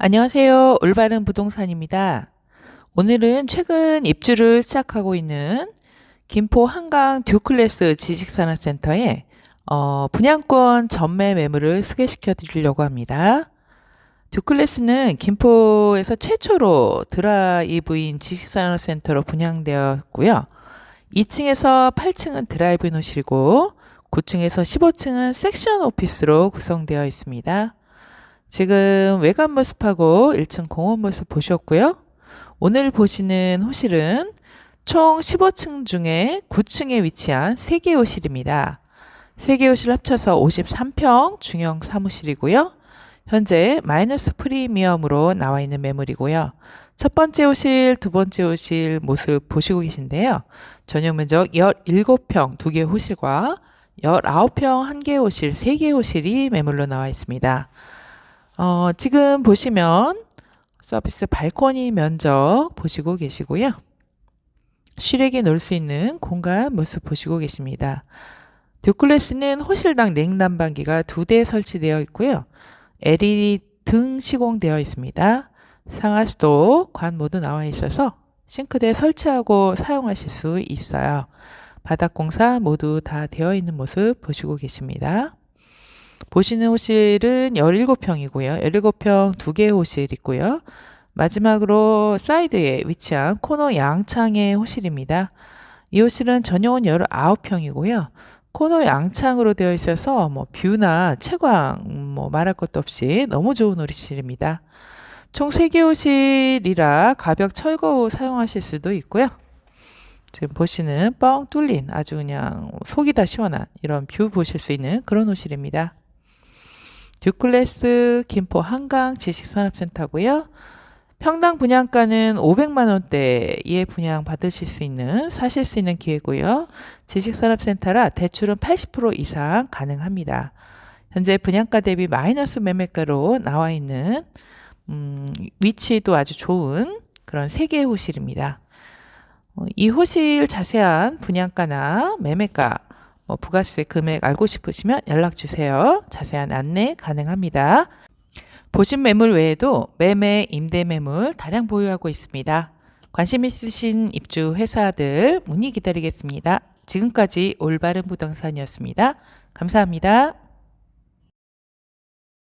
안녕하세요. 올바른 부동산입니다. 오늘은 최근 입주를 시작하고 있는 김포 한강 듀클래스 지식산업센터에 어, 분양권 전매 매물을 소개시켜 드리려고 합니다. 듀클래스는 김포에서 최초로 드라이브인 지식산업센터로 분양되었고요. 2층에서 8층은 드라이브 노실이고 9층에서 15층은 섹션 오피스로 구성되어 있습니다. 지금 외관 모습하고 1층 공원 모습 보셨고요. 오늘 보시는 호실은 총 15층 중에 9층에 위치한 3개 호실입니다. 3개 호실 합쳐서 53평 중형 사무실이고요. 현재 마이너스 프리미엄으로 나와 있는 매물이고요. 첫 번째 호실, 두 번째 호실 모습 보시고 계신데요. 전용 면적 17평 2개 호실과 19평 1개 호실, 3개 호실이 매물로 나와 있습니다. 어, 지금 보시면 서비스 발코니 면적 보시고 계시고요. 실외기 놀수 있는 공간 모습 보시고 계십니다. 듀클래스는 호실당 냉난방기가 두 대 설치되어 있고요. LED 등 시공되어 있습니다. 상하수도 관 모두 나와 있어서 싱크대 설치하고 사용하실 수 있어요. 바닥 공사 모두 다 되어 있는 모습 보시고 계십니다. 보시는 호실은 17평이고요. 17평 2개 호실 있고요. 마지막으로 사이드에 위치한 코너 양창의 호실입니다. 이 호실은 전용은 19평이고요. 코너 양창으로 되어 있어서 뭐 뷰나 채광 뭐 말할 것도 없이 너무 좋은 호실입니다. 총 3개 호실이라 가벽 철거 사용하실 수도 있고요. 지금 보시는 뻥 뚫린 아주 그냥 속이 다 시원한 이런 뷰 보실 수 있는 그런 호실입니다. 듀클래스 김포 한강 지식산업센터고요. 평당 분양가는 500만 원대에 분양 받으실 수 있는 사실 수 있는 기회고요. 지식산업센터라 대출은 80% 이상 가능합니다. 현재 분양가 대비 마이너스 매매가로 나와 있는 음, 위치도 아주 좋은 그런 세 개의 호실입니다. 어, 이 호실 자세한 분양가나 매매가 뭐 부가세 금액 알고 싶으시면 연락 주세요. 자세한 안내 가능합니다. 보신 매물 외에도 매매, 임대 매물 다량 보유하고 있습니다. 관심 있으신 입주 회사들 문의 기다리겠습니다. 지금까지 올바른 부동산이었습니다. 감사합니다.